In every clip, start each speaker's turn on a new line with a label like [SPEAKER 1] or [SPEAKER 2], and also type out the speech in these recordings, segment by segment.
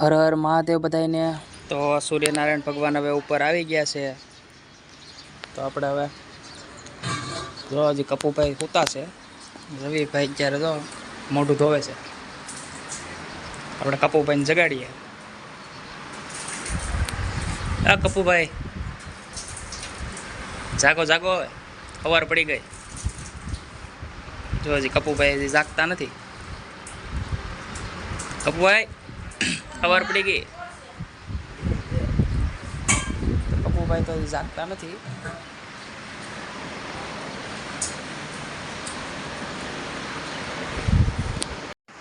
[SPEAKER 1] હર હર મહાદેવ બધાને તો સૂર્યનારાયણ ભગવાન હવે ઉપર આવી ગયા છે. તો આપણે હવે જો હજી કપુભાઈ સૂતા છે. રવિભાઈ અત્યારે તો મોઢું ધોવે છે. આપણે કપુભાઈને જગાડીએ. આ કપુભાઈ જાગો જાગો હવે. સવાર પડી ગઈ. જો હજી કપુભાઈ હજી જાગતા નથી. કપુભાઈ ખબર પડી ગઈ. તો કપુભાઈ તો જાગતા નથી.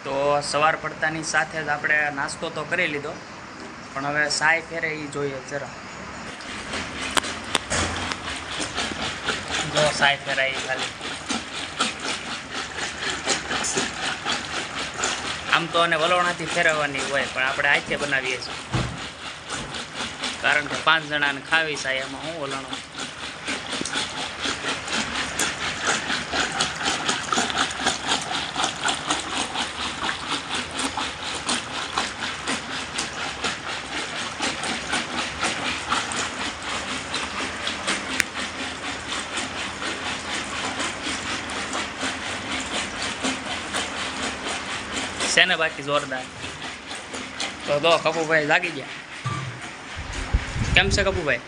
[SPEAKER 1] તો સવાર પડતાની સાથે જ આપણે નાસ્તો તો કરી લીધો. પણ હવે સાય ફેરે એ જોઈએ જરા. જો સાય ફેરાય ખાલી. આમ તો અને વલોણાથી ફેરવવાની હોય, પણ આપણે હાથે બનાવીએ છીએ. કારણ કે પાંચ જણાને ખાવી સાહેબ એમાં હું વલણો? છે ને બાકી જોરદાર? તો દો કપુભાઈ જાગી ગયા. કેમ છે કપુભાઈ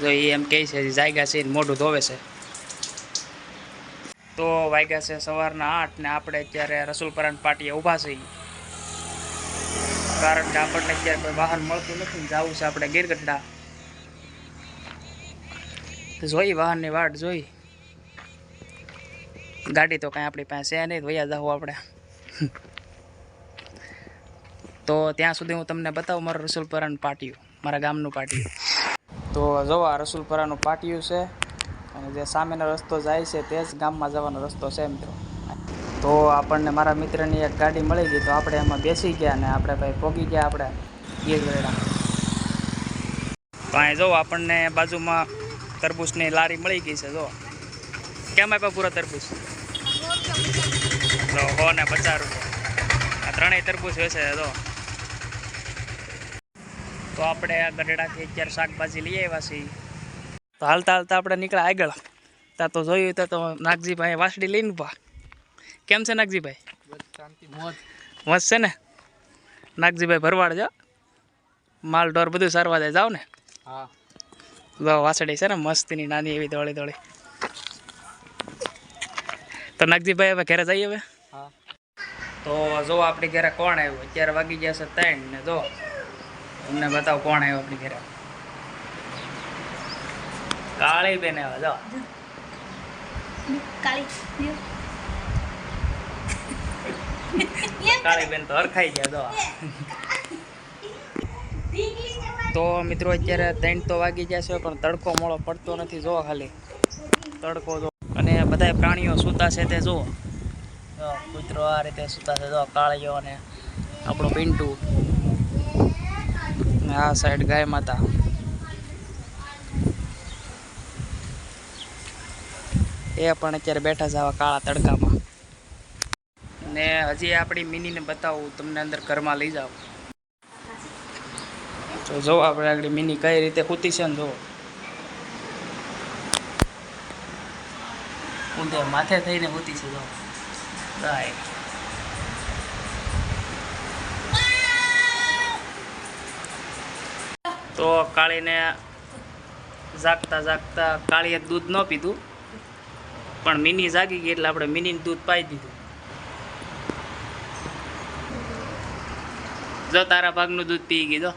[SPEAKER 1] જો એ એમ કહે છે જાયગા છે મોઢું ધોવે છે. તો વાગ્યા છે સવારના આઠ ને આપણે અત્યારે રસુલપરાન પાટીએ ઊભા છીએ કારણ કે આપણને અત્યારે કોઈ વાહન મળતું નથી જવું છે આપણે ગીરગઢડા. જોઈ વાહનની વાટ જોઈ. ગાડી તો કાંઈ આપણી પાસે નહીં, વયા જાવ આપણે. તો ત્યાં સુધી હું તમને બતાવું મારું રસુલપરાનું પાટિયું, મારા ગામનું પાટિયું. તો જો આ રસુલપરાનું પાટિયું છે, અને જે સામેનો રસ્તો જાય છે તે જ ગામમાં જવાનો રસ્તો છે મિત્રો તો. આપણને મારા મિત્રની એક ગાડી મળી ગઈ, તો આપણે એમાં બેસી ગયા અને આપણે ભાઈ પોગી ગયા આપણે. ગીરગઢડા તો અહીં જો આપણને બાજુમાં તરબૂચની લારી મળી ગઈ છે, જો. કેમ આપ્યા પૂરા તરબૂચ? તો હો ને પચાસ રૂપિયા. આ ત્રણેય તરબૂચ વેચે તો. તો આપણે આ ગઢડાથી અત્યારે શાકભાજી લઈ આવ્યા છીએ. તો હાલતા હાલતા આપણે નીકળ્યા આગળ. ત્યાં તો જોયું તો તો નાગજીભાઈ વાસડી લઈને ઊભા કેમ છે નાગજીભાઈ? મસ્ત છે ને? નાગજીભાઈ ભરવાડ જો. માલ ઢોર બધું સારવા જાય જાઓ ને?
[SPEAKER 2] હા.
[SPEAKER 1] વાસડી છે ને મસ્તીની નાની એવી દોડી દોડી તો નાગજીભાઈ હવે ઘરે જઈએ હવે?
[SPEAKER 2] હા.
[SPEAKER 1] તો જો આપણી ઘરે કોણ આવ્યું? અત્યારે વાગી ગયા છે ત્રણ ને જો તમને બતાવો કોણ આવ્યું આપણી ઘરે. કાળી બેન આવ્યા જો.
[SPEAKER 3] કાળી.
[SPEAKER 1] કાળી બેન તો હરખાઈ ગયા જો. તો મિત્રો અત્યારે ત્રણ તો વાગી જશે છે પણ તડકો મોળો પડતો નથી જો ખાલી. તડકો જો બધા પ્રાણીઓ સૂતા છે તે જુઓ. કૂતરો આ રીતે સૂતા છે, જો કાળીઓ અને આપણું પિન્ટુ. આ સાઈડ ગાય માતા. એ પણ અત્યારે બેઠા આવા કાળા તડકામાં. ને હજી આપણી મિનીને બતાવું, તમને અંદર ઘરમાં લઈ જાઓ. તો જો આપણે આગળ મિની કઈ રીતે કૂતી છે ને જો ઊંધે માથે થઈને છે જો ગાય તો કાળીને જાગતા જાગતા કાળીએ દૂધ ન પીધું. પણ મિની જાગી ગઈ એટલે આપણે મિનીને દૂધ પાઈ દીધું. જો તારા ભાગનું દૂધ પી ગઈ જો.